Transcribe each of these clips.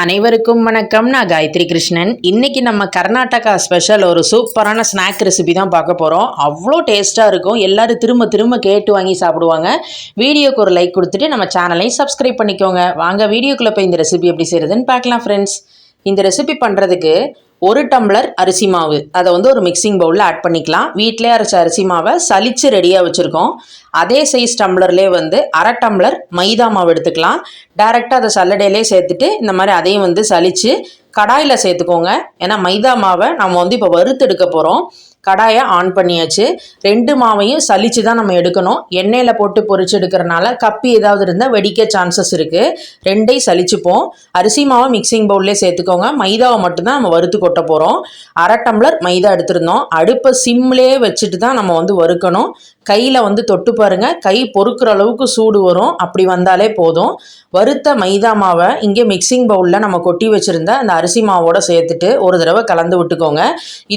அனைவருக்கும் வணக்கம். நான் காயத்ரி கிருஷ்ணன். இன்றைக்கி நம்ம கர்நாடகா ஸ்பெஷல் ஒரு சூப்பரான ஸ்நாக் ரெசிபி தான் பார்க்க போகிறோம் அவ்வளோ டேஸ்ட்டாக இருக்கும். எல்லாரும் திரும்ப திரும்ப கேட்டு வாங்கி சாப்பிடுவாங்க. வீடியோக்கு ஒரு லைக் கொடுத்துட்டு நம்ம சேனலையும் சப்ஸ்கிரைப் பண்ணிக்கோங்க. வாங்க வீடியோக்குள்ளே போய் இந்த ரெசிபி எப்படி செய்கிறதுன்னு பார்க்கலாம் ஃப்ரெண்ட்ஸ் இந்த ரெசிபி பண்ணுறதுக்கு ஒரு டம்ளர் அரிசி மாவு. அதை வந்து ஒரு மிக்சிங் பவுலில் ஆட் பண்ணிக்கலாம். வீட்டிலே அரைச்ச அரிசி மாவை சலிச்சு ரெடியாக வச்சுருக்கோம். அதே சைஸ் டம்ளர்லேயே வந்து அரை டம்ளர் மைதா மாவு எடுத்துக்கலாம். டேரெக்டாக அதை சல்லடையிலே சேர்த்துட்டு இந்த மாதிரி அதையும் வந்து சலிச்சு கடாயில் சேர்த்துக்கோங்க. ஏன்னா மைதா மாவை நம்ம வந்து இப்போ வறுத்து எடுக்க போகிறோம் கடாயை ஆன் பண்ணியாச்சு. ரெண்டு மாவையும் சலிச்சு தான் நம்ம எடுக்கணும். எண்ணெயில் போட்டு பொறிச்சு எடுக்கிறனால கப்பி ஏதாவது இருந்தால் வெடிக்க சான்சஸ் இருக்குது ரெண்டையும் சலிச்சுப்போம் அரிசி மாவை மிக்சிங் பவுல்லே சேர்த்துக்கோங்க. மைதாவை மட்டும்தான் நம்ம வறுத்து கொட்ட போகிறோம் அரை டம்ளர் மைதா எடுத்திருந்தோம். அடுப்பை சிம்லேயே வச்சுட்டு தான் நம்ம வந்து வறுக்கணும். கையில் வந்து தொட்டு பாருங்கள் கை பொறுக்கிற அளவுக்கு சூடு வரும். அப்படி வந்தாலே போதும். வறுத்த மைதா மாவை இங்கே மிக்சிங் பவுலில் நம்ம கொட்டி வச்சுருந்த அந்த அரிசி மாவோட சேர்த்துட்டு ஒரு தடவை கலந்து விட்டுக்கோங்க.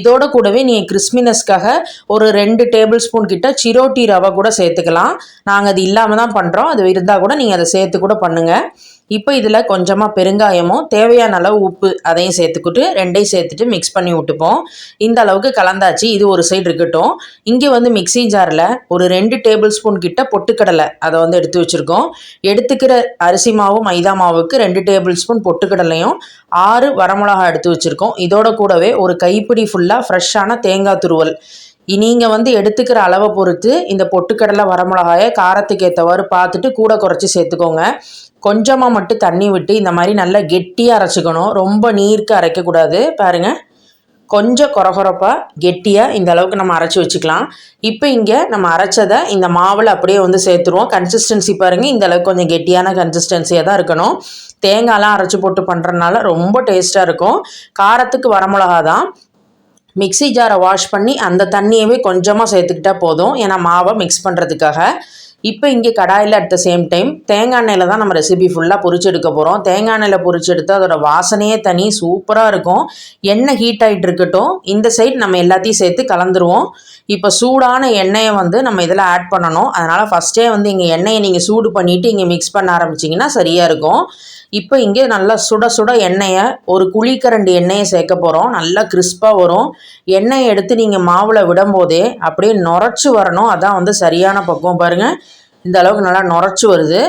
இதோட கூடவே நீங்கள் கிறிஸ்மினஸ்க்காக ஒரு ரெண்டு டேபிள் ஸ்பூன் கிட்ட சிரோட்டி ரவை கூட சேர்த்துக்கலாம். நாங்கள் அது இல்லாமல் தான் பண்ணுறோம் அது இருந்தால் கூட நீங்கள் அதை சேர்த்து கூட பண்ணுங்கள் இப்போ இதில் கொஞ்சமாக பெருங்காயமும் தேவையான அளவு உப்பு அதையும் சேர்த்துக்கிட்டு ரெண்டையும் சேர்த்துட்டு மிக்ஸ் பண்ணி விட்டுப்போம். இந்த அளவுக்கு கலந்தாச்சு. இது ஒரு சைடு இருக்கட்டும். இங்கே வந்து மிக்ஸி ஜாரில் ஒரு ரெண்டு டேபிள் ஸ்பூன் கிட்ட பொட்டுக்கடலை அதை வந்து எடுத்து வச்சுருக்கோம். எடுத்துக்கிற அரிசி மாவு மைதா மாவுக்கு ரெண்டு டேபிள் ஸ்பூன் பொட்டுக்கடலையும் ஆறு வரமிளகா எடுத்து வச்சுருக்கோம். இதோட கூடவே ஒரு கைப்பிடி ஃபுல்லாக ஃப்ரெஷ்ஷான தேங்காய் துருவல். நீங்கள் வந்து எடுத்துக்கிற அளவை பொறுத்து இந்த பொட்டுக்கடலை வரமிளகாயை காரத்துக்கு ஏற்றவாறு பார்த்துட்டு கூட குறைச்சி சேர்த்துக்கோங்க. கொஞ்சமாக மட்டும் தண்ணி விட்டு இந்த மாதிரி நல்லா கெட்டியாக அரைச்சிக்கணும். ரொம்ப நீர்க்கு அரைக்கக்கூடாது. பாருங்கள் கொஞ்சம் குறகுறப்பாக கெட்டியாக இந்த அளவுக்கு நம்ம அரைச்சி வச்சுக்கலாம். இப்போ இங்கே நம்ம அரைச்சதை இந்த மாவில் அப்படியே வந்து சேர்த்துருவோம். கன்சிஸ்டன்சி பாருங்கள் இந்த அளவுக்கு கொஞ்சம் கெட்டியான கன்சிஸ்டன்சியாக தான் இருக்கணும். தேங்காய்லாம் அரைச்சி போட்டு பண்ணுறதுனால ரொம்ப டேஸ்ட்டாக இருக்கும். காரத்துக்கு வரமிளகா தான் மிக்ஸி ஜாரை வாஷ் பண்ணி அந்த தண்ணியவே கொஞ்சமாக சேர்த்துக்கிட்டா போதும். ஏன்னா மாவை மிக்ஸ் பண்ணுறதுக்காக இப்போ இங்கே கடாயில் அட் த சேம் டைம் தேங்காய் எண்ணெயில் தான் நம்ம ரெசிபி ஃபுல்லாக பொரிச்சு எடுக்க போகிறோம் தேங்காய் எண்ணெயில் பொரிச்சு எடுத்து அதோட வாசனையே தனி சூப்பராக இருக்கும். எண்ணெய் ஹீட் ஆகிட்டு இருக்கட்டும். இந்த சைட் நம்ம எல்லாத்தையும் சேர்த்து கலந்துருவோம். இப்போ சூடான எண்ணெயை வந்து நம்ம இதில் ஆட் பண்ணணும். அதனால் ஃபஸ்ட்டே வந்து இங்கே எண்ணெயை நீங்கள் சூடு பண்ணிவிட்டு இங்கே மிக்ஸ் பண்ண ஆரம்பிச்சிங்கன்னா சரியாக இருக்கும். இப்போ இங்கே நல்லா சுட சுட எண்ணெயை ஒரு குழிக்கரண்டு எண்ணெயை சேர்க்க போகிறோம் நல்லா கிறிஸ்பாக வரும். எண்ணெயை எடுத்து நீங்கள் மாவில் விடும்போதே அப்படியே நுரைச்சி வரணும். அதான் வந்து சரியான பக்குவம் பாருங்கள் இந்த அளவுக்கு நல்லா நுரைச்சி வருது.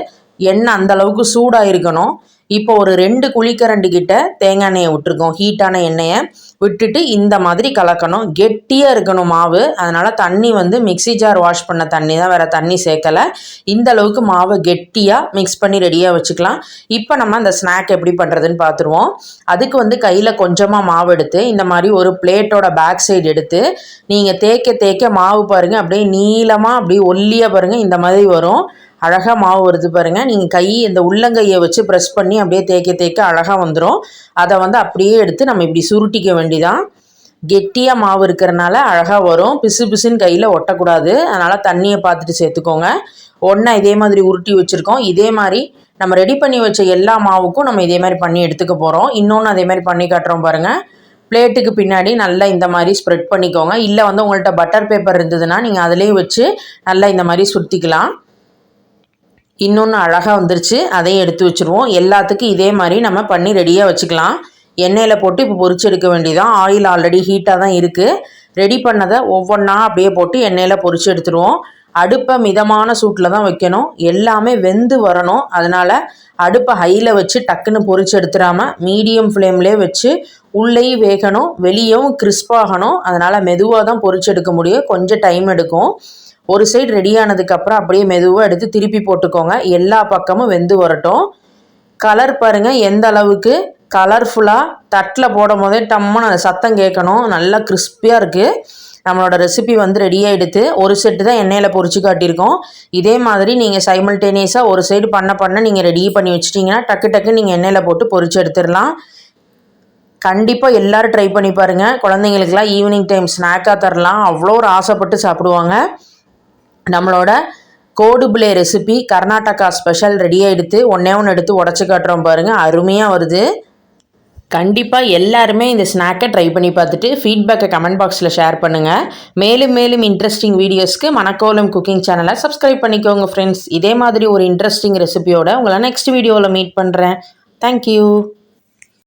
எண்ணெய் அந்த அளவுக்கு சூடாக இருக்கணும் இப்போ ஒரு ரெண்டு குழிக்கரண்டு கிட்ட தேங்காய் எண்ணெயை விட்டுருக்கோம். ஹீட்டான எண்ணெயை. விட்டுட்டு இந்த மாதிரி கலக்கணும். கெட்டியாக இருக்கணும் மாவு. அதனால் தண்ணி வந்து மிக்ஸி ஜார் வாஷ் பண்ண தண்ணி தான் வேறு தண்ணி சேர்க்கலை. இந்த அளவுக்கு மாவை கெட்டியாக மிக்ஸ் பண்ணி ரெடியாக வச்சுக்கலாம். இப்போ நம்ம அந்த ஸ்நாக் எப்படி பண்ணுறதுன்னு பார்த்துருவோம் அதுக்கு வந்து கையில் கொஞ்சமாக மாவு எடுத்து இந்த மாதிரி ஒரு பிளேட்டோட பேக் சைடு எடுத்து நீங்கள் தேய்க்க தேய்க்க மாவு பாருங்கள் அப்படியே நீளமாக அப்படியே ஒல்லியாக பாருங்கள் இந்த மாதிரி வரும். அழகாக மாவு வருது பாருங்கள் நீங்கள் கை இந்த உள்ளங்கையை வச்சு ப்ரெஸ் பண்ணி அப்படியே தேய்க்க தேய்க்க அழகாக வந்துடும் அதை வந்து அப்படியே எடுத்து நம்ம இப்படி சுருட்டிக்க வேண்டிதான். கெட்டியாக மாவு இருக்கிறனால அழகாக வரும். பிசு பிசுன்னு கையில் ஒட்டக்கூடாது. அதனால் தண்ணியை பார்த்துட்டு சேர்த்துக்கோங்க. ஒன்றா இதே மாதிரி உருட்டி வச்சுருக்கோம். இதே மாதிரி நம்ம ரெடி பண்ணி வச்ச எல்லா மாவுக்கும் நம்ம இதே மாதிரி பண்ணி எடுத்துக்க போகிறோம் இன்னொன்று அதே மாதிரி பண்ணி காட்டுறோம் பாருங்கள் பிளேட்டுக்கு பின்னாடி நல்லா இந்த மாதிரி ஸ்ப்ரெட் பண்ணிக்கோங்க. இல்லை வந்து உங்கள்கிட்ட பட்டர் பேப்பர் இருந்ததுன்னா நீங்கள் அதிலேயே வச்சு நல்லா இந்த மாதிரி சுற்றிக்கலாம் இன்னொன்று அழகாக வந்துருச்சு. அதையும் எடுத்து வச்சுருவோம். எல்லாத்துக்கும் இதே மாதிரி நம்ம பண்ணி ரெடியாக வச்சுக்கலாம். எண்ணெயில் போட்டு இப்போ பொறிச்சு எடுக்க வேண்டியதான் ஆயில் ஆல்ரெடி ஹீட்டாக தான் இருக்குது ரெடி பண்ணதை ஒவ்வொன்றா அப்படியே போட்டு எண்ணெயில் பொறிச்சு எடுத்துருவோம். அடுப்பை மிதமான சூட்டில் தான் வைக்கணும். எல்லாமே வெந்து வரணும். அதனால் அடுப்பை ஹையில் வச்சு டக்குன்னு பொரிச்சு எடுத்துடாமல் மீடியம் ஃப்ளேம்லேயே வச்சு உள்ளேயும் வேகணும். வெளியவும் கிறிஸ்பாகணும் அதனால் மெதுவாக தான் பொறிச்சு எடுக்க முடியும். கொஞ்சம் டைம் எடுக்கும். ஒரு சைடு ரெடி ஆனதுக்கப்புறம் அப்படியே மெதுவாக எடுத்து திருப்பி போட்டுக்கோங்க. எல்லா பக்கமும் வெந்து வரட்டும். கலர் பாருங்கள் எந்த அளவுக்கு கலர்ஃபுல்லாக தட்டில் போடும் போதே டம்முன்னு சத்தம் கேட்கணும். நல்லா கிறிஸ்பியாக இருக்குது நம்மளோட ரெசிபி வந்து ரெடி ஆகிடுத்து ஒரு செட்டு தான் எண்ணெயில் பொறிச்சு காட்டியிருக்கோம். இதே மாதிரி நீங்கள் சைமல்டேனியஸாக ஒரு சைடு பண்ண பண்ண நீங்கள் ரெடி பண்ணி வச்சிட்டிங்கன்னா டக்கு டக்கு நீங்கள் எண்ணெயில் போட்டு பொறிச்சு எடுத்துடலாம். கண்டிப்பாக எல்லோரும் ட்ரை பண்ணி பாருங்கள் குழந்தைங்களுக்கெல்லாம் ஈவினிங் டைம் ஸ்நாக்காக தரலாம். அவ்வளோ ஒரு ஆசைப்பட்டு சாப்பிடுவாங்க. நம்மளோட கோடுபிளே ரெசிபி கர்நாடகா ஸ்பெஷல் ரெடியாக எடுத்து ஒன்றே ஒன்று எடுத்து உடச்சி காட்டுறோம் பாருங்கள் அருமையாக வருது. கண்டிப்பாக எல்லாருமே இந்த ஸ்நாக்கை ட்ரை பண்ணி பார்த்துட்டு ஃபீட்பேக்கை கமெண்ட் பாக்ஸில் ஷேர் பண்ணுங்கள் மேலும் மேலும் இன்ட்ரெஸ்டிங் வீடியோஸ்க்கு மணக்கோலம் குக்கிங் சேனலை சப்ஸ்கிரைப் பண்ணிக்கோங்க ஃப்ரெண்ட்ஸ் இதே மாதிரி ஒரு இன்ட்ரெஸ்டிங் ரெசிபியோட உங்களை நெக்ஸ்ட் வீடியோவில் மீட் பண்ணுறேன் தேங்க்யூ